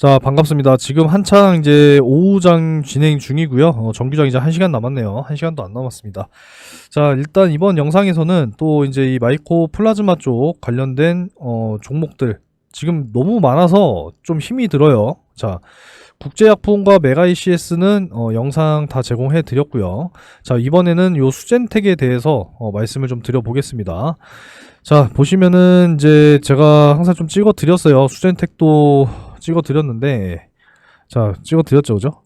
자, 반갑습니다. 지금 한창 이제 오후장 진행 중이고요. 어, 정규장 이제 1시간 남았네요. 1시간도 안 남았습니다. 자, 일단 이번 영상에서는 또 이제 이 마이코 플라즈마 쪽 관련된 어, 종목들 지금 너무 많아서 좀 힘이 들어요. 자, 국제약품과 메가 ECS는 어, 영상 다 제공해 드렸고요. 자, 이번에는 요 수젠텍에 대해서 어, 말씀을 좀 드려보겠습니다. 자, 보시면은 이제 제가 항상 좀 찍어 드렸어요. 수젠텍도 찍어 드렸는데 자, 찍어 드렸죠. 그죠?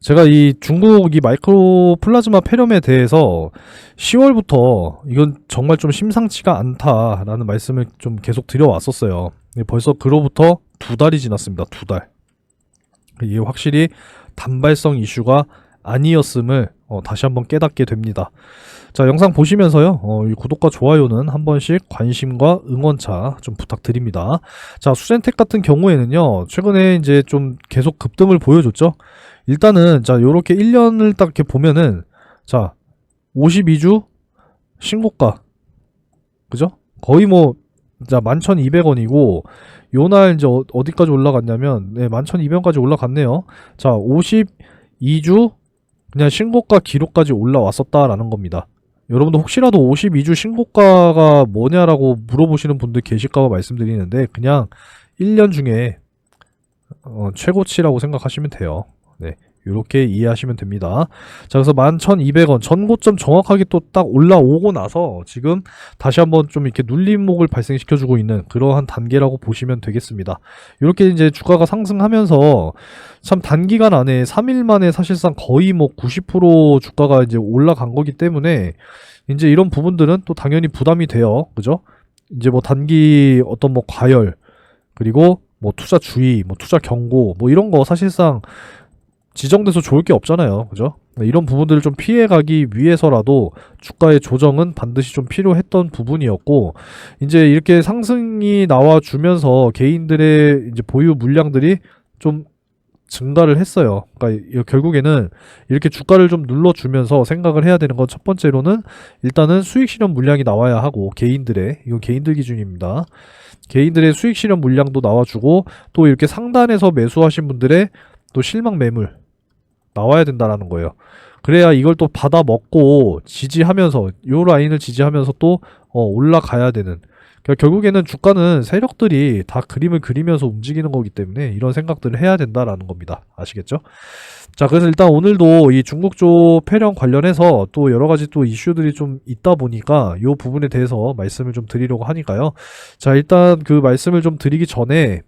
제가 이 중국 이 마이크로 플라즈마 폐렴에 대해서 10월부터 이건 정말 좀 심상치가 않다라는 말씀을 좀 계속 드려왔었어요. 근데 벌써 그로부터 두 달이 지났습니다. 두 달. 이게 확실히 단발성 이슈가 아니었음을 어, 다시 한번 깨닫게 됩니다. 자, 영상 보시면서요, 어, 이 구독과 좋아요는 한 번씩 관심과 응원차 좀 부탁드립니다. 자, 수젠텍 같은 경우에는요, 최근에 이제 좀 계속 급등을 보여줬죠. 일단은, 자, 요렇게 1년을 딱 이렇게 보면은, 자, 52주 신고가. 그죠? 거의 뭐, 자, 11,200원이고, 요 날 이제 어- 어디까지 올라갔냐면, 네, 11,200원까지 올라갔네요. 자, 52주 그냥 신고가 기록까지 올라왔었다라는 겁니다. 여러분들 혹시라도 52주 신고가가 뭐냐라고 물어보시는 분들 계실까봐 말씀드리는데 그냥 1년 중에 어, 최고치라고 생각하시면 돼요. 네. 이렇게 이해하시면 됩니다. 자, 그래서 11,200원 전고점 정확하게 또 딱 올라오고 나서 지금 다시 한번 좀 이렇게 눌림목을 발생시켜 주고 있는 그러한 단계라고 보시면 되겠습니다. 이렇게 이제 주가가 상승하면서 참 단기간 안에 3일 만에 사실상 거의 뭐 90% 주가가 이제 올라간 거기 때문에 이제 이런 부분들은 또 당연히 부담이 돼요. 그죠? 이제 뭐 단기 어떤 뭐 과열 그리고 뭐 투자 주의, 뭐 투자 경고 뭐 이런 거 사실상 지정돼서 좋을 게 없잖아요. 그죠? 네, 이런 부분들을 좀 피해가기 위해서라도 주가의 조정은 반드시 좀 필요했던 부분이었고 이제 이렇게 상승이 나와주면서 개인들의 이제 보유 물량들이 좀 증가를 했어요. 그러니까 이- 결국에는 이렇게 주가를 좀 눌러주면서 생각을 해야 되는 건 첫 번째로는 일단은 수익 실현 물량이 나와야 하고 개인들의 이건 개인들 기준입니다. 개인들의 수익 실현 물량도 나와주고 또 이렇게 상단에서 매수하신 분들의 또 실망 매물 나와야 된다라는 거예요. 그래야 이걸 또 받아 먹고 지지하면서 요 라인을 지지하면서 또 어, 올라가야 되는 그러니까 결국에는 주가는 세력들이 다 그림을 그리면서 움직이는 거기 때문에 이런 생각들을 해야 된다라는 겁니다. 아시겠죠? 자, 그래서 일단 오늘도 이 중국 쪽 폐렴 관련해서 또 여러 가지 또 이슈들이 좀 있다 보니까 이 부분에 대해서 말씀을 좀 드리려고 하니까요. 자, 일단 그 말씀을 좀 드리기 전에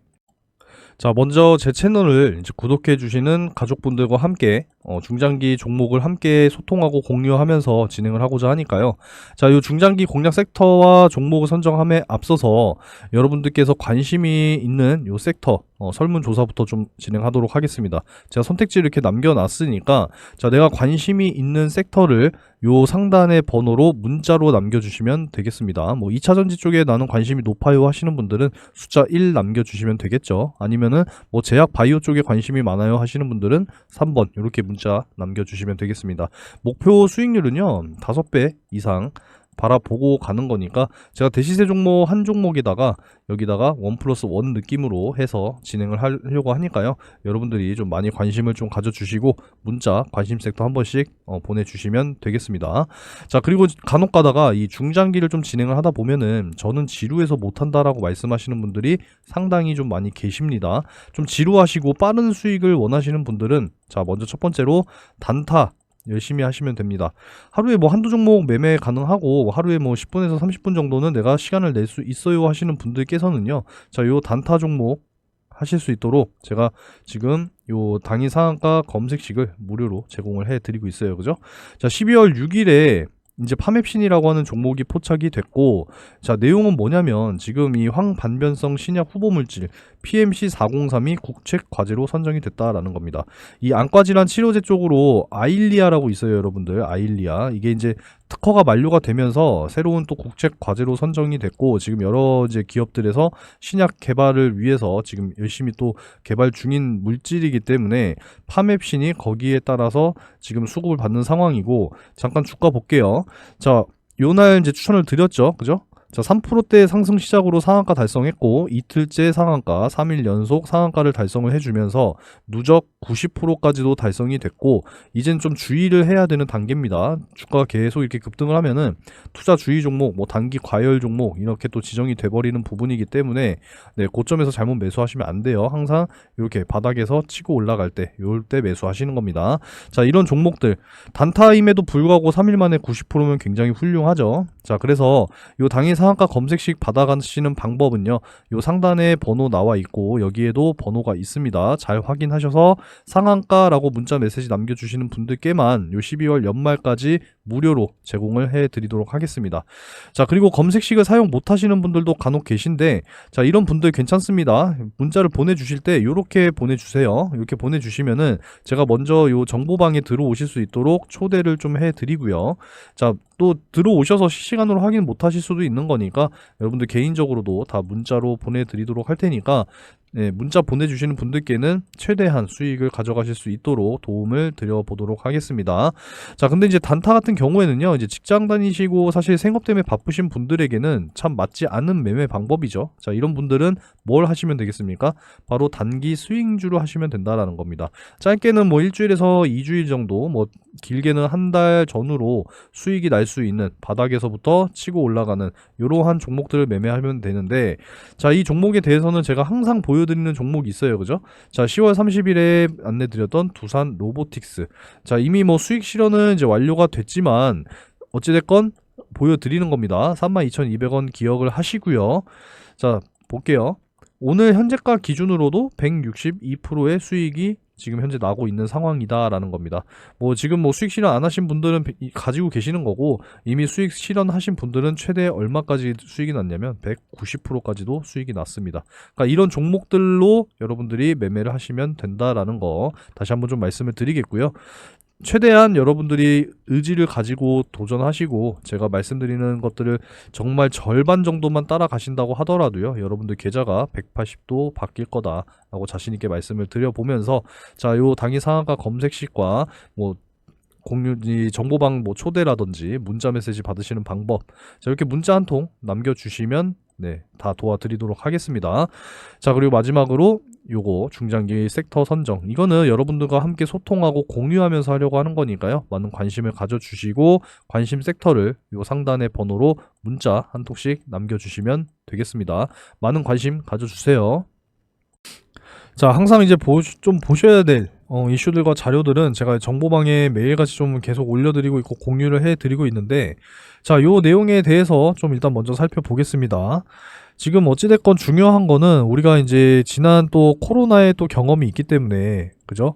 자, 먼저 제 채널을 구독해 주시는 가족분들과 함께 어, 중장기 종목을 함께 소통하고 공유하면서 진행을 하고자 하니까요. 자, 이 중장기 공략 섹터와 종목을 선정함에 앞서서 여러분들께서 관심이 있는 이 섹터 어, 설문조사부터 좀 진행하도록 하겠습니다. 제가 선택지를 이렇게 남겨놨으니까 자, 내가 관심이 있는 섹터를 요 상단의 번호로 문자로 남겨주시면 되겠습니다. 뭐 2차전지 쪽에 나는 관심이 높아요 하시는 분들은 숫자 1 남겨주시면 되겠죠. 아니면은 뭐 제약 바이오 쪽에 관심이 많아요 하시는 분들은 3번 이렇게 문자 남겨주시면 되겠습니다. 목표 수익률은요 5배 이상 바라보고 가는 거니까 제가 대시세 종목 한 종목에다가 여기다가 원 플러스 원 느낌으로 해서 진행을 하려고 하니까요. 여러분들이 좀 많이 관심을 좀 가져주시고 문자 관심 섹터 한 번씩 어, 보내주시면 되겠습니다. 자 그리고 간혹 가다가 이 중장기를 좀 진행을 하다 보면은 저는 지루해서 못한다라고 말씀하시는 분들이 상당히 좀 많이 계십니다. 좀 지루하시고 빠른 수익을 원하시는 분들은 자 먼저 첫 번째로 단타 열심히 하시면 됩니다. 하루에 뭐 한두 종목 매매 가능하고 하루에 뭐 10분에서 30분 정도는 내가 시간을 낼 수 있어요 하시는 분들께서는요. 자, 요 단타 종목 하실 수 있도록 제가 지금 요 당일 상한가 검색식을 무료로 제공을 해 드리고 있어요. 그죠? 자, 12월 6일에 이제 파맵신이라고 하는 종목이 포착이 됐고 자 내용은 뭐냐면 지금 이 황반변성 신약 후보 물질 PMC 403이 국책 과제로 선정이 됐다라는 겁니다. 이 안과 질환 치료제 쪽으로 아일리아라고 있어요, 여러분들. 아일리아. 이게 이제 특허가 만료가 되면서 새로운 또 국책 과제로 선정이 됐고 지금 여러 이제 기업들에서 신약 개발을 위해서 지금 열심히 또 개발 중인 물질이기 때문에 파맵신이 거기에 따라서 지금 수급을 받는 상황이고 잠깐 주가 볼게요. 자, 요날 이제 추천을 드렸죠. 그죠? 자, 3%대 상승 시작으로 상한가 달성했고 이틀째 상한가 3일 연속 상한가를 달성을 해주면서 누적 90%까지도 달성이 됐고 이젠 좀 주의를 해야 되는 단계입니다. 주가가 계속 이렇게 급등을 하면은 투자 주의 종목, 뭐 단기 과열 종목 이렇게 또 지정이 돼버리는 부분이기 때문에 네, 고점에서 잘못 매수하시면 안 돼요. 항상 이렇게 바닥에서 치고 올라갈 때, 요럴 때 매수하시는 겁니다. 자, 이런 종목들 단타임에도 불구하고 3일 만에 90%면 굉장히 훌륭하죠. 자, 그래서 요 당일 상한가 검색식 받아가시는 방법은요. 요 상단에 번호 나와 있고 여기에도 번호가 있습니다. 잘 확인하셔서 상한가라고 문자 메시지 남겨주시는 분들께만 요 12월 연말까지 무료로 제공을 해드리도록 하겠습니다. 자, 그리고 검색식을 사용 못하시는 분들도 간혹 계신데 자, 이런 분들 괜찮습니다. 문자를 보내주실 때 요렇게 보내주세요. 이렇게 보내주시면은 제가 먼저 요 정보방에 들어오실 수 있도록 초대를 좀 해드리고요. 자, 또 들어오셔서 실시간으로 확인 못 하실 수도 있는 거니까 여러분들 개인적으로도 다 문자로 보내드리도록 할 테니까 네, 문자 보내주시는 분들께는 최대한 수익을 가져가실 수 있도록 도움을 드려보도록 하겠습니다. 자, 근데 이제 단타 같은 경우에는요, 이제 직장 다니시고 사실 생업 때문에 바쁘신 분들에게는 참 맞지 않은 매매 방법이죠. 자, 이런 분들은 뭘 하시면 되겠습니까? 바로 단기 스윙주로 하시면 된다라는 겁니다. 짧게는 뭐 일주일에서 2주일 정도, 뭐 길게는 한 달 전후로 수익이 날 수 있는 바닥에서부터 치고 올라가는 이러한 종목들을 매매하면 되는데 자, 이 종목에 대해서는 제가 항상 보여 드리는 종목이 있어요. 그죠? 자, 10월 30일에 안내드렸던 두산 로보틱스. 자, 이미 뭐 수익 실현은 이제 완료가 됐지만 어찌됐건 보여드리는 겁니다. 32,200원 기억을 하시고요. 자, 볼게요. 오늘 현재가 기준으로도 162%의 수익이 지금 현재 나고 있는 상황이다라는 겁니다. 뭐 지금 뭐 수익 실현 안 하신 분들은 가지고 계시는 거고 이미 수익 실현하신 분들은 최대 얼마까지 수익이 났냐면 190%까지도 수익이 났습니다. 그러니까 이런 종목들로 여러분들이 매매를 하시면 된다라는 거 다시 한번 좀 말씀을 드리겠고요. 최대한 여러분들이 의지를 가지고 도전하시고 제가 말씀드리는 것들을 정말 절반 정도만 따라가신다고 하더라도요. 여러분들 계좌가 180도 바뀔 거다라고 자신 있게 말씀을 드려보면서 자, 요 당일 상한가 검색식과 뭐 공유 이 정보방 뭐 초대라든지 문자 메시지 받으시는 방법 자 이렇게 문자 한 통 남겨주시면 네 다 도와드리도록 하겠습니다. 자 그리고 마지막으로 요거 중장기 섹터 선정. 이거는 여러분들과 함께 소통하고 공유하면서 하려고 하는 거니까요. 많은 관심을 가져주시고 관심 섹터를 요 상단의 번호로 문자 한 통씩 남겨주시면 되겠습니다. 많은 관심 가져주세요. 자 항상 이제 보, 좀 보셔야 될 어, 이슈들과 자료들은 제가 정보방에 매일같이 좀 계속 올려드리고 있고 공유를 해드리고 있는데 자 요 내용에 대해서 좀 일단 먼저 살펴보겠습니다 지금 어찌됐건 중요한 거는 우리가 이제 지난 또 코로나의 또 경험이 있기 때문에 그죠?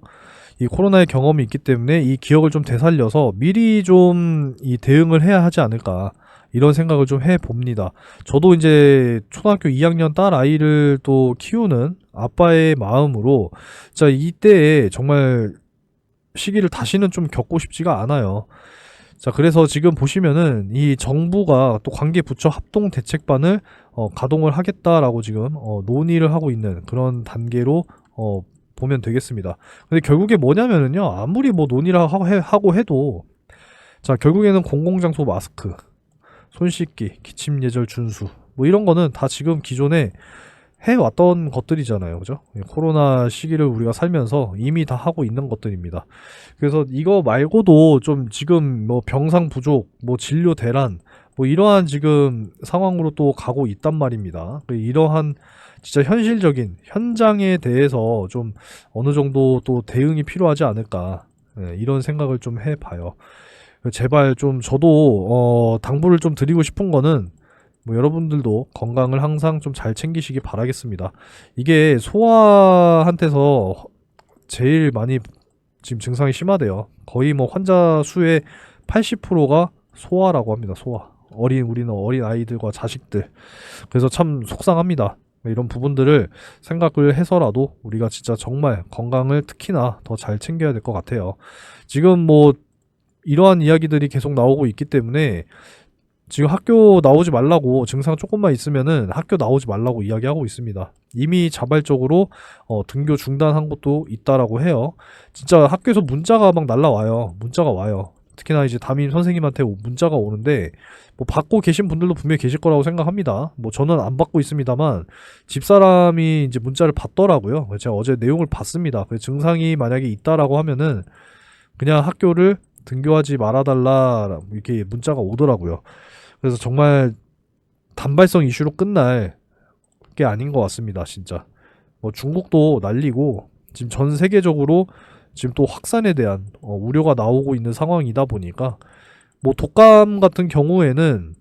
이 코로나의 경험이 있기 때문에 이 기억을 좀 되살려서 미리 좀 이 대응을 해야 하지 않을까 이런 생각을 좀 해봅니다. 저도 이제 초등학교 2학년 딸 아이를 또 키우는 아빠의 마음으로 자 이때에 정말 시기를 다시는 좀 겪고 싶지가 않아요. 자, 그래서 지금 보시면은 이 정부가 또 관계 부처 합동 대책반을 어, 가동을 하겠다라고 지금 어, 논의를 하고 있는 그런 단계로 어, 보면 되겠습니다. 근데 결국에 뭐냐면은요, 아무리 뭐 논의를 하고 해도 자, 결국에는 공공장소 마스크, 손 씻기, 기침 예절 준수 뭐 이런 거는 다 지금 기존에 해왔던 것들이잖아요. 그죠? 코로나 시기를 우리가 살면서 이미 다 하고 있는 것들입니다. 그래서 이거 말고도 좀 지금 뭐 병상 부족, 뭐 진료 대란, 뭐 이러한 지금 상황으로 또 가고 있단 말입니다. 그 이러한 진짜 현실적인 현장에 대해서 좀 어느 정도 또 대응이 필요하지 않을까 예, 이런 생각을 좀 해봐요. 제발 좀 저도 어, 당부를 좀 드리고 싶은 거는 뭐 여러분들도 건강을 항상 좀 잘 챙기시기 바라겠습니다. 이게 소아한테서 제일 많이 지금 증상이 심하대요. 거의 뭐 환자 수의 80%가 소아라고 합니다. 소아. 어린 우리는 어린 아이들과 자식들. 그래서 참 속상합니다. 이런 부분들을 생각을 해서라도 우리가 진짜 정말 건강을 특히나 더 잘 챙겨야 될 것 같아요. 지금 뭐 이러한 이야기들이 계속 나오고 있기 때문에 지금 학교 나오지 말라고 증상 조금만 있으면은 학교 나오지 말라고 이야기하고 있습니다. 이미 자발적으로 어, 등교 중단한 곳도 있다라고 해요. 진짜 학교에서 문자가 막 날라와요. 문자가 와요. 특히나 이제 담임 선생님한테 오- 문자가 오는데 뭐 받고 계신 분들도 분명히 계실 거라고 생각합니다. 뭐 저는 안 받고 있습니다만 집사람이 이제 문자를 받더라고요. 제가 어제 내용을 봤습니다. 그 증상이 만약에 있다라고 하면은 그냥 학교를 등교하지 말아달라 이렇게 문자가 오더라고요. 그래서 정말 단발성 이슈로 끝날 게 아닌 것 같습니다. 진짜 뭐 중국도 난리고 지금 전 세계적으로 지금 또 확산에 대한 어, 우려가 나오고 있는 상황이다 보니까 뭐 독감 같은 경우에는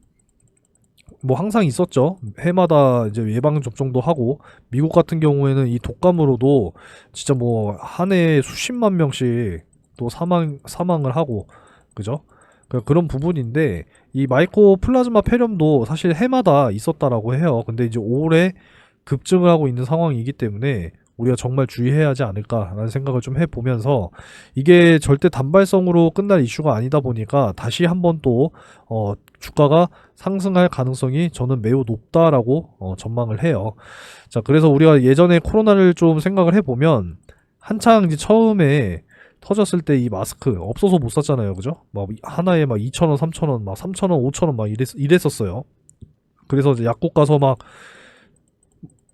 뭐 항상 있었죠. 해마다 이제 예방 접종도 하고 미국 같은 경우에는 이 독감으로도 진짜 뭐 한 해에 수십만 명씩 또 사망 사망을 하고 그죠? 그- 그런 부분인데 이 마이코 플라즈마 폐렴도 사실 해마다 있었다라고 해요. 근데 이제 올해 급증을 하고 있는 상황이기 때문에 우리가 정말 주의해야 하지 않을까라는 생각을 좀 해보면서 이게 절대 단발성으로 끝날 이슈가 아니다 보니까 다시 한번 또 어, 주가가 상승할 가능성이 저는 매우 높다라고 어, 전망을 해요. 자, 그래서 우리가 예전에 코로나를 좀 생각을 해보면 한창 이제 처음에 터졌을 때 이 마스크 없어서 못 샀잖아요. 그죠? 막 하나에 막 2,000원, 3,000원, 막 3,000원, 5,000원 막 이랬, 이랬었어요. 그래서 이제 약국 가서 막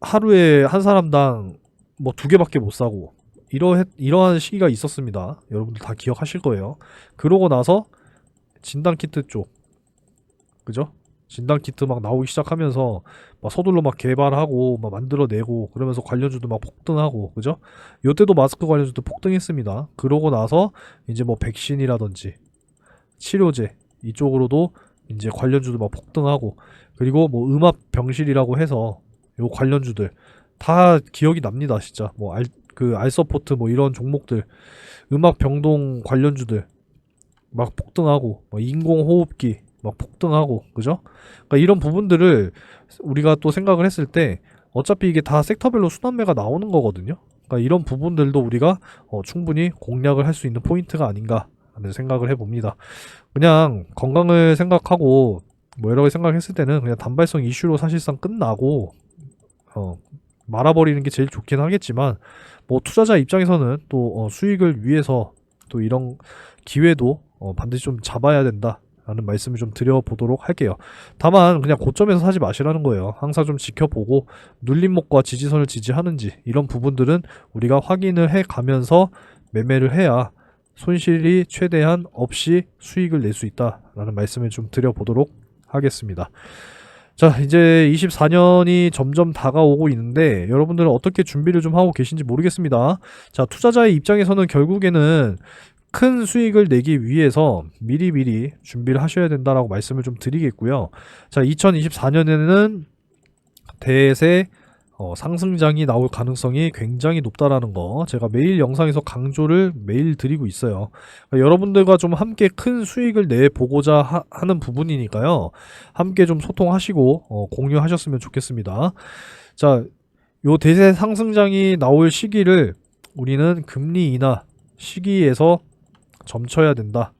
하루에 한 사람당 뭐 두 개밖에 못 사고 이러 이러한 시기가 있었습니다. 여러분들 다 기억하실 거예요. 그러고 나서 진단 키트 쪽 그죠? 진단 키트 막 나오기 시작하면서 막 서둘러 막 개발하고 막 만들어내고 그러면서 관련주도 막 폭등하고 그죠? 요때도 마스크 관련주도 폭등했습니다. 그러고 나서 이제 뭐 백신이라든지 치료제 이쪽으로도 이제 관련주도 막 폭등하고 그리고 뭐 음압 병실이라고 해서 요 관련주들 다 기억이 납니다 진짜 뭐 알 그 알서포트 뭐 이런 종목들 음악 병동 관련주들 막 폭등하고 뭐 인공호흡기 막 폭등하고 그죠? 그러니까 이런 부분들을 우리가 또 생각을 했을 때 어차피 이게 다 섹터별로 순환매가 나오는 거거든요. 그러니까 이런 부분들도 우리가 어, 충분히 공략을 할 수 있는 포인트가 아닌가 하는 생각을 해봅니다. 그냥 건강을 생각하고 뭐 여러 가지 생각했을 때는 그냥 단발성 이슈로 사실상 끝나고 어, 말아버리는 게 제일 좋긴 하겠지만 뭐 투자자 입장에서는 또 어, 수익을 위해서 또 이런 기회도 어, 반드시 좀 잡아야 된다 라는 말씀을 좀 드려보도록 할게요. 다만 그냥 고점에서 사지 마시라는 거예요. 항상 좀 지켜보고 눌림목과 지지선을 지지하는지 이런 부분들은 우리가 확인을 해 가면서 매매를 해야 손실이 최대한 없이 수익을 낼 수 있다라는 말씀을 좀 드려보도록 하겠습니다. 자, 이제 24년이 점점 다가오고 있는데 여러분들은 어떻게 준비를 좀 하고 계신지 모르겠습니다. 자, 투자자의 입장에서는 결국에는 큰 수익을 내기 위해서 미리미리 준비를 하셔야 된다라고 말씀을 좀 드리겠고요. 자, 2024년에는 대세 어, 상승장이 나올 가능성이 굉장히 높다라는 거 제가 매일 영상에서 강조를 매일 드리고 있어요. 그러니까 여러분들과 좀 함께 큰 수익을 내 보고자 하, 는 부분이니까요. 함께 좀 소통하시고 어, 공유하셨으면 좋겠습니다. 자, 요 대세 상승장이 나올 시기를 우리는 금리 인하 시기에서 점쳐야 된다.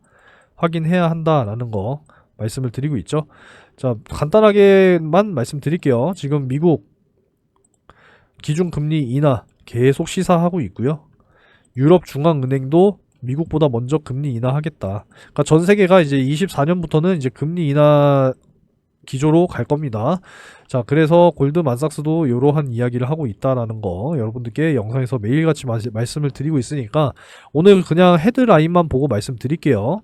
확인해야 한다라는 거 말씀을 드리고 있죠. 자, 간단하게만 말씀드릴게요. 지금 미국 기준금리 인하 계속 시사하고 있고요. 유럽 중앙은행도 미국보다 먼저 금리 인하하겠다. 그러니까 전 세계가 이제 24년부터는 이제 금리 인하 기조로 갈 겁니다. 자, 그래서 골드만삭스도 이러한 이야기를 하고 있다라는 거 여러분들께 영상에서 매일같이 마- 말씀을 드리고 있으니까 오늘 그냥 헤드라인만 보고 말씀드릴게요.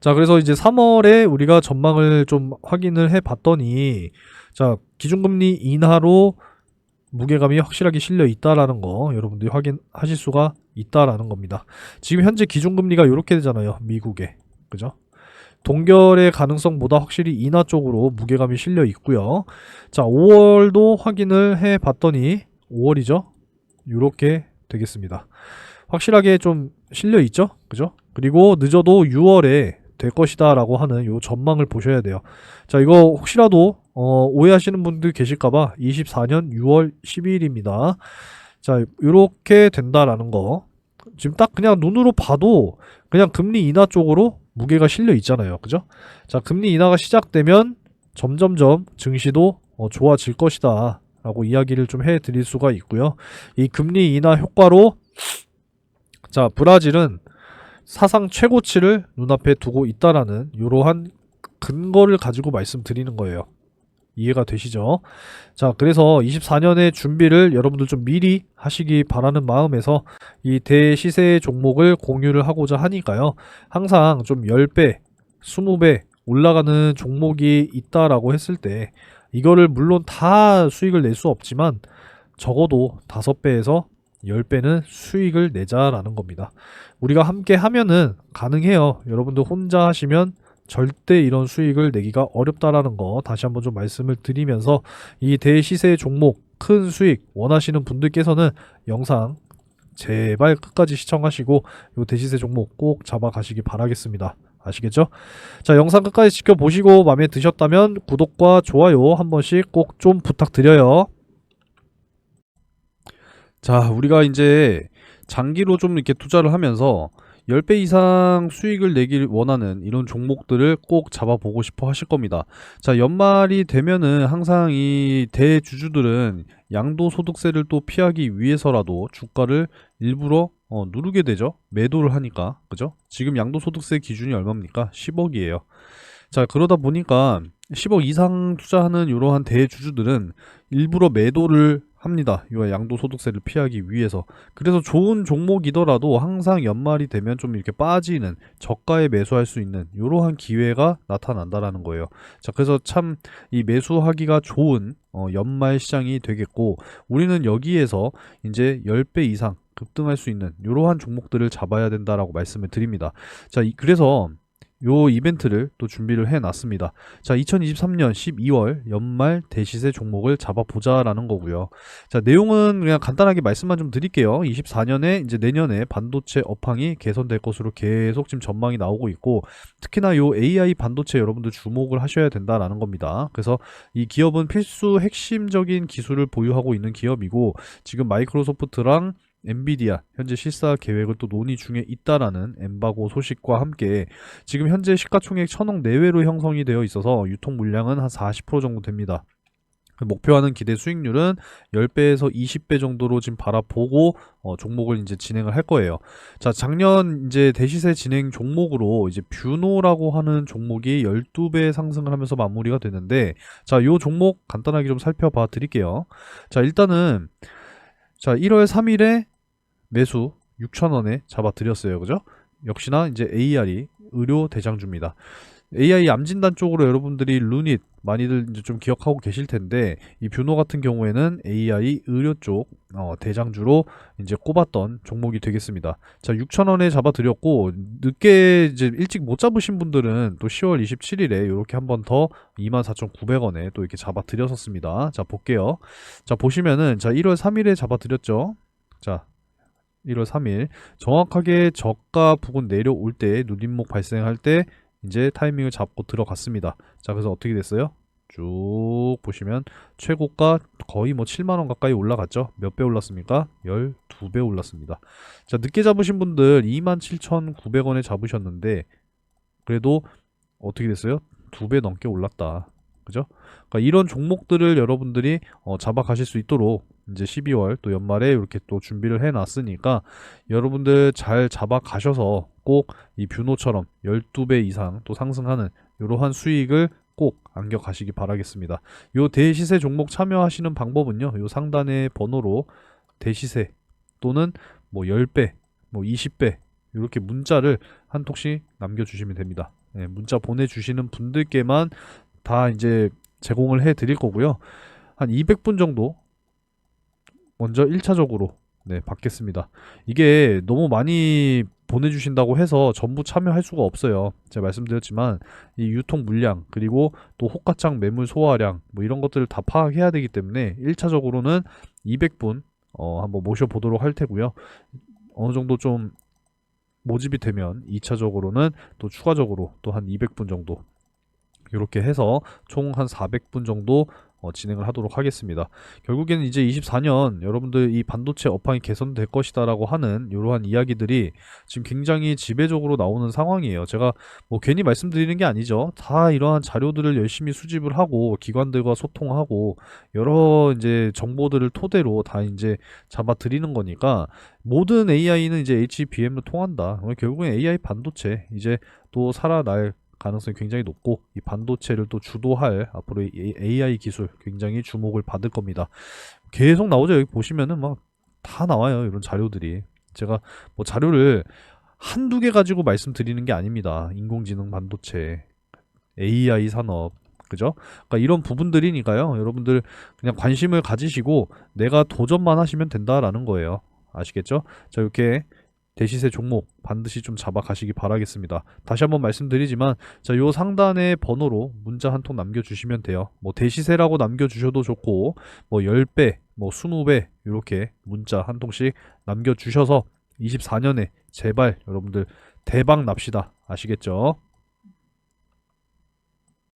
자, 그래서 이제 3월에 우리가 전망을 좀 확인을 해 봤더니 자, 기준금리 인하로 무게감이 확실하게 실려 있다라는 거 여러분들이 확인하실 수가 있다라는 겁니다. 지금 현재 기준금리가 이렇게 되잖아요. 미국에. 그죠? 동결의 가능성보다 확실히 인하 쪽으로 무게감이 실려 있고요. 자, 5월도 확인을 해 봤더니 5월이죠? 이렇게 되겠습니다. 확실하게 좀 실려 있죠? 그죠? 그리고 늦어도 6월에 될 것이다 라고 하는 요 전망을 보셔야 돼요. 자, 이거 혹시라도 어, 오해하시는 분들 계실까봐 24년 6월 12일입니다. 자, 이렇게 된다라는 거. 지금 딱 그냥 눈으로 봐도 그냥 금리 인하 쪽으로 무게가 실려 있잖아요. 그죠? 자, 금리 인하가 시작되면 점점점 증시도 어, 좋아질 것이다. 라고 이야기를 좀 해 드릴 수가 있고요. 이 금리 인하 효과로 자, 브라질은 사상 최고치를 눈앞에 두고 있다라는 이러한 근거를 가지고 말씀드리는 거예요. 이해가 되시죠? 자, 그래서 24년의 준비를 여러분들 좀 미리 하시기 바라는 마음에서 이 대시세 종목을 공유를 하고자 하니까요. 항상 좀 10배, 20배 올라가는 종목이 있다라고 했을 때 이거를 물론 다 수익을 낼 수 없지만 적어도 5배에서 10배는 수익을 내자라는 겁니다. 우리가 함께 하면은 가능해요. 여러분들 혼자 하시면 절대 이런 수익을 내기가 어렵다라는 거 다시 한번 좀 말씀을 드리면서 이 대시세 종목 큰 수익 원하시는 분들께서는 영상 제발 끝까지 시청하시고 이 대시세 종목 꼭 잡아가시기 바라겠습니다. 아시겠죠? 자, 영상 끝까지 지켜보시고 마음에 드셨다면 구독과 좋아요 한 번씩 꼭 좀 부탁드려요. 자, 우리가 이제 장기로 좀 이렇게 투자를 하면서 10배 이상 수익을 내길 원하는 이런 종목들을 꼭 잡아보고 싶어 하실 겁니다. 자, 연말이 되면은 항상 이 대주주들은 양도소득세를 또 피하기 위해서라도 주가를 일부러 어, 누르게 되죠. 매도를 하니까. 그죠? 지금 양도소득세 기준이 얼마입니까? 10억이에요. 자, 그러다 보니까 10억 이상 투자하는 이러한 대주주들은 일부러 매도를 합니다. 이 양도소득세를 피하기 위해서. 그래서 좋은 종목이더라도 항상 연말이 되면 좀 이렇게 빠지는 저가에 매수할 수 있는 이러한 기회가 나타난다라는 거예요. 자, 그래서 참 이 매수하기가 좋은 어, 연말 시장이 되겠고 우리는 여기에서 이제 10배 이상 급등할 수 있는 이러한 종목들을 잡아야 된다라고 말씀을 드립니다. 자, 이- 그래서 요 이벤트를 또 준비를 해 놨습니다. 자, 2023년 12월 연말 대시세 종목을 잡아보자라는 거고요. 자, 내용은 그냥 간단하게 말씀만 좀 드릴게요. 24년에 이제 내년에 반도체 업황이 개선될 것으로 계속 지금 전망이 나오고 있고 특히나 요 AI 반도체 여러분들 주목을 하셔야 된다라는 겁니다. 그래서 이 기업은 필수 핵심적인 기술을 보유하고 있는 기업이고 지금 마이크로소프트랑 엔비디아 현재 실사 계획을 또 논의 중에 있다라는 엠바고 소식과 함께 지금 현재 시가총액 천억 내외로 형성이 되어 있어서 유통 물량은 한 40% 정도 됩니다. 목표하는 기대 수익률은 10배에서 20배 정도로 지금 바라보고 어, 종목을 이제 진행을 할 거예요. 자, 작년 이제 대시세 진행 종목으로 이제 뷰노라고 하는 종목이 12배 상승을 하면서 마무리가 되는데 자, 요 종목 간단하게 좀 살펴봐 드릴게요. 자, 일단은 자, 1월 3일에 매수 6,000원에 잡아 드렸어요. 그죠? 역시나 이제 AR이 의료 대장주입니다. AI 암진단 쪽으로 여러분들이 루닛 많이들 이제 좀 기억하고 계실 텐데 이 뷰노 같은 경우에는 AI 의료 쪽 어, 대장주로 이제 꼽았던 종목이 되겠습니다. 자, 6,000원에 잡아 드렸고 늦게 이제 일찍 못 잡으신 분들은 또 10월 27일에 이렇게 한 번 더 24,900원에 또 이렇게 잡아 드렸었습니다. 자, 볼게요. 자, 보시면은 자, 1월 3일에 잡아 드렸죠. 자, 1월 3일 정확하게 저가 부근 내려올 때 누림목 발생할 때 이제 타이밍을 잡고 들어갔습니다. 자, 그래서 어떻게 됐어요? 쭉 보시면 최고가 거의 뭐 7만 원 가까이 올라갔죠. 몇 배 올랐습니까? 12배 올랐습니다. 자, 늦게 잡으신 분들 27,900원에 잡으셨는데 그래도 어떻게 됐어요? 두 배 넘게 올랐다. 그죠? 그러니까 이런 종목들을 여러분들이 어, 잡아 가실 수 있도록 이제 12월 또 연말에 이렇게 또 준비를 해 놨으니까 여러분들 잘 잡아 가셔서 꼭 이 뷰노처럼 12배 이상 또 상승하는 이러한 수익을 꼭 안겨 가시기 바라겠습니다. 요 대시세 종목 참여하시는 방법은요. 요 상단의 번호로 대시세 또는 뭐 10배, 뭐 20배 이렇게 문자를 한 통씩 남겨 주시면 됩니다. 네, 문자 보내 주시는 분들께만 다 이제 제공을 해 드릴 거고요. 한 200분 정도 먼저 1차적으로 네, 받겠습니다. 이게 너무 많이 보내주신다고 해서 전부 참여할 수가 없어요. 제가 말씀드렸지만 이 유통 물량 그리고 또 호가창 매물 소화량 뭐 이런 것들을 다 파악해야 되기 때문에 1차적으로는 200분 어, 한번 모셔보도록 할 테고요. 어느 정도 좀 모집이 되면 2차적으로는 또 추가적으로 또 한 200분 정도 이렇게 해서 총 한 400분 정도 어, 진행을 하도록 하겠습니다. 결국에는 이제 24년 여러분들 이 반도체 업황이 개선될 것이다라고 하는 이러한 이야기들이 지금 굉장히 지배적으로 나오는 상황이에요. 제가 뭐 괜히 말씀드리는 게 아니죠. 다 이러한 자료들을 열심히 수집을 하고 기관들과 소통하고 여러 이제 정보들을 토대로 다 이제 잡아 드리는 거니까 모든 AI는 이제 HBM로 통한다. 결국엔 AI 반도체 이제 또 살아날 가능성이 굉장히 높고 이 반도체를 또 주도할 앞으로 이 AI 기술 굉장히 주목을 받을 겁니다. 계속 나오죠. 여기 보시면은 막 다 나와요. 이런 자료들이. 제가 뭐 자료를 한두 개 가지고 말씀드리는 게 아닙니다. 인공지능 반도체, AI 산업, 그죠? 그러니까 이런 부분들이니까요. 여러분들 그냥 관심을 가지시고 내가 도전만 하시면 된다라는 거예요. 아시겠죠? 자, 이렇게 대시세 종목 반드시 좀 잡아 가시기 바라겠습니다. 다시 한번 말씀드리지만 자, 요 상단의 번호로 문자 한 통 남겨 주시면 돼요. 뭐 대시세라고 남겨 주셔도 좋고 뭐 10배, 뭐 20배 이렇게 문자 한 통씩 남겨 주셔서 24년에 제발 여러분들 대박 납시다. 아시겠죠?